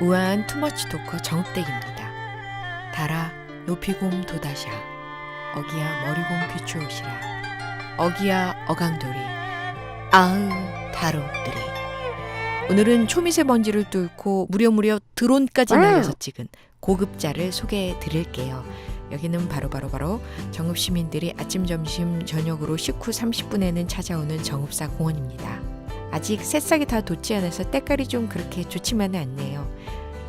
우아한 투머치 토커 정읍댁입니다. 달아 높이곰 도다샤 어기야 머리곰 귀추옷이라 어기야 어강돌이 아으 다롱들이 오늘은 초미세먼지를 뚫고 무려 무려 드론까지 날려서 찍은 고급자를 소개해 드릴게요. 여기는 바로 바로 바로 정읍 시민들이 아침 점심 저녁으로 식후 30분에는 찾아오는 정읍사 공원입니다. 아직 새싹이 다 돋지 않아서 때깔이 좀 그렇게 좋지만은 않네요.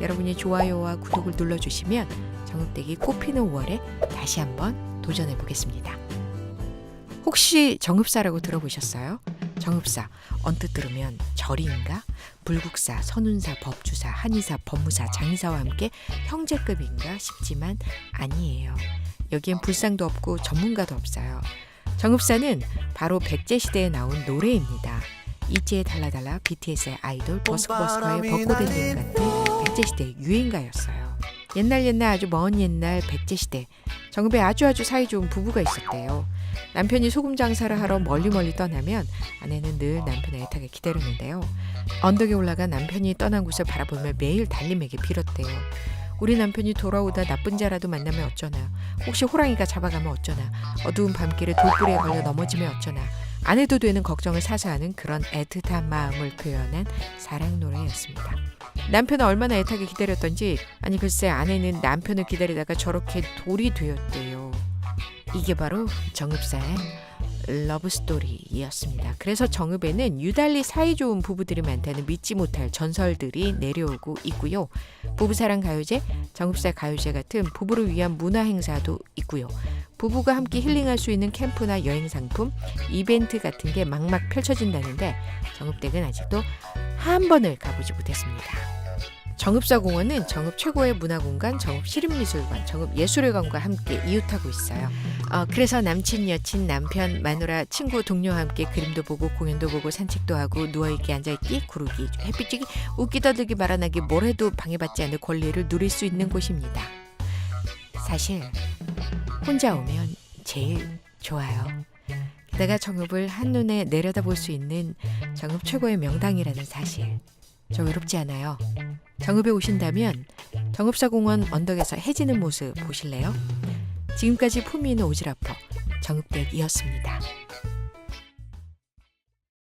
여러분이 좋아요와 구독을 눌러주시면 정읍댁이 꽃피는 5월에 다시 한번 도전해 보겠습니다. 혹시 정읍사라고 들어보셨어요? 정읍사 언뜻 들으면 절이인가? 불국사, 선운사, 법주사, 한의사, 법무사, 장의사와 함께 형제급인가 싶지만 아니에요. 여기엔 불상도 없고 전문가도 없어요. 정읍사는 바로 백제 시대에 나온 노래입니다. 이지의 달라달라, BTS의 아이돌, 버스커버스커의 벚꽃의 님 같은 백제 시대 유행가였어요. 옛날 옛날 아주 먼 옛날 백제 시대 정읍에 아주 아주 사이 좋은 부부가 있었대요. 남편이 소금 장사를 하러 멀리 멀리 떠나면 아내는 늘 남편의 애타게 기다렸는데요. 언덕에 올라가 남편이 떠난 곳을 바라보며 매일 달님에게 빌었대요. 우리 남편이 돌아오다 나쁜 자라도 만나면 어쩌나 혹시 호랑이가 잡아가면 어쩌나 어두운 밤길에 돌부리에 걸려 넘어지면 어쩌나 안 해도 되는 걱정을 사서 하는 그런 애틋한 마음을 표현한 사랑 노래였습니다. 남편은 얼마나 애타게 기다렸던지 아니 글쎄 아내는 남편을 기다리다가 저렇게 돌이 되었대요. 이게 바로 정읍사의 러브 스토리였습니다. 그래서 정읍에는 유달리 사이 좋은 부부들이 많다는 믿지 못할 전설들이 내려오고 있고요. 부부사랑 가요제, 정읍사 가요제 같은 부부를 위한 문화 행사도 있고요. 부부가 함께 힐링할 수 있는 캠프나 여행 상품, 이벤트 같은 게 막막 펼쳐진다는데 정읍댁은 아직도 한 번을 가보지 못했습니다. 정읍사공원은 정읍 최고의 문화공간 정읍 시립미술관, 정읍 예술회관과 함께 이웃하고 있어요. 어, 그래서 남친, 여친, 남편, 마누라, 친구, 동료와 함께 그림도 보고 공연도 보고 산책도 하고 누워있기 앉아있기 구르기 햇빛 쬐기 웃기 떠들기 말아나기 뭘 해도 방해받지 않을 권리를 누릴 수 있는 곳입니다. 사실 혼자 오면 제일 좋아요. 게다가 정읍을 한눈에 내려다볼 수 있는 정읍 최고의 명당이라는 사실. 저 외롭지 않아요. 정읍에 오신다면 정읍사공원 언덕에서 해지는 모습 보실래요? 지금까지 품위 있는 오지라퍼 정읍댁이었습니다.